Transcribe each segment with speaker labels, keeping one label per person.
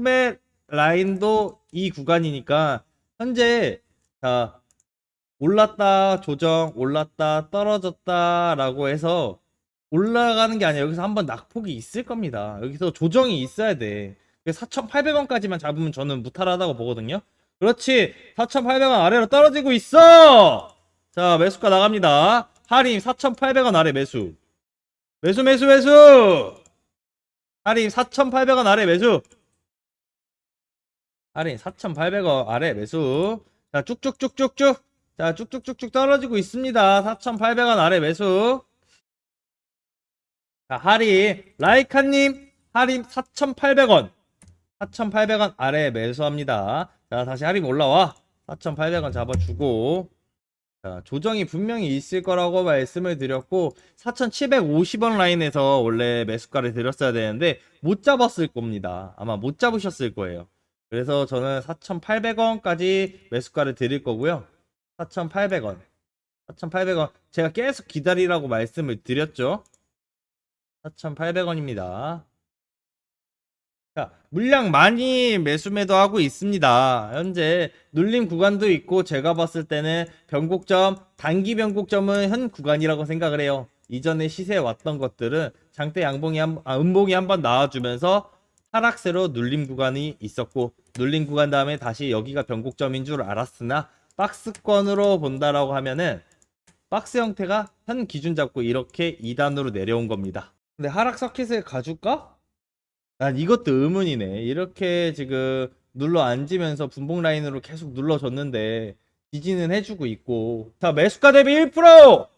Speaker 1: 소매 라인도 이 구간이니까 현재 자 올랐다 조정 올랐다 떨어졌다 라고 해서 올라가는 게 아니라 여기서 한번 낙폭이 있을 겁니다. 여기서 조정이 있어야 돼. 4,800원까지만 잡으면 저는 무탈하다고 보거든요. 그렇지. 4,800원 아래로 떨어지고 있어. 자, 매수가 나갑니다. 할인 4,800원 아래 매수. 매수 매수 매수. 할인 4,800원 아래 매수. 할인 4,800원 아래 매수. 자, 쭉쭉쭉쭉쭉. 자, 쭉쭉쭉쭉 떨어지고 있습니다. 4,800원 아래 매수. 자, 할인. 라이카님, 할인 4,800원. 4,800원 아래 매수합니다. 자, 다시 할인 올라와. 4,800원 잡아주고. 자, 조정이 분명히 있을 거라고 말씀을 드렸고, 4,750원 라인에서 원래 매수가를 드렸어야 되는데, 못 잡았을 겁니다. 아마 못 잡으셨을 거예요. 그래서 저는 4,800원까지 매수가를 드릴 거고요. 4,800원. 4,800원. 제가 계속 기다리라고 말씀을 드렸죠. 4,800원입니다. 자, 물량 많이 매수 매도하고 있습니다. 현재 눌림 구간도 있고 제가 봤을 때는 변곡점, 단기 변곡점은 현 구간이라고 생각을 해요. 이전에 시세에 왔던 것들은 장대 양봉이 한, 아, 음봉이 한번 나와주면서 하락세로 눌림 구간이 있었고 눌림 구간 다음에 다시 여기가 변곡점인 줄 알았으나 박스권으로 본다라고 하면은 박스 형태가 현 기준 잡고 이렇게 2단으로 내려온 겁니다. 근데 하락 서킷을 가줄까? 난 이것도 의문이네. 이렇게 지금 눌러 앉으면서 분봉 라인으로 계속 눌러줬는데 지지는 해주고 있고. 자 매수가 대비 1%.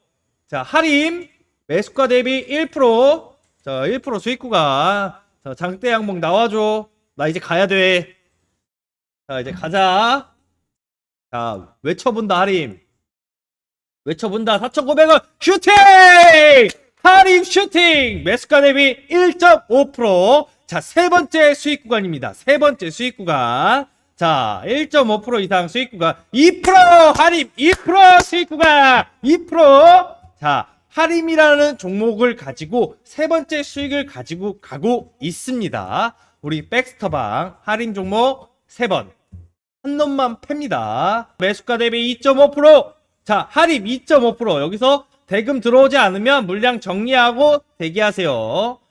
Speaker 1: 자 할인 매수가 대비 1%. 자1% 수익 구간. 자 장대 양봉 나와줘. 나 이제 가야 돼. 자 이제 가자. 자 외쳐본다 할인. 외쳐본다 4,900원 슈팅! 할인 슈팅! 매수가 대비 1.5%. 자, 세 번째 수익 구간입니다. 세 번째 수익 구간. 자, 1.5% 이상 수익 구간. 2% 할인! 2% 수익 구간! 2%! 자, 할인이라는 종목을 가지고 세 번째 수익을 가지고 가고 있습니다. 우리 백스터방 할인 종목 세 번. 한 놈만 팹니다. 매수가 대비 2.5%. 자, 할인 2.5%. 여기서 대금 들어오지 않으면 물량 정리하고 대기하세요.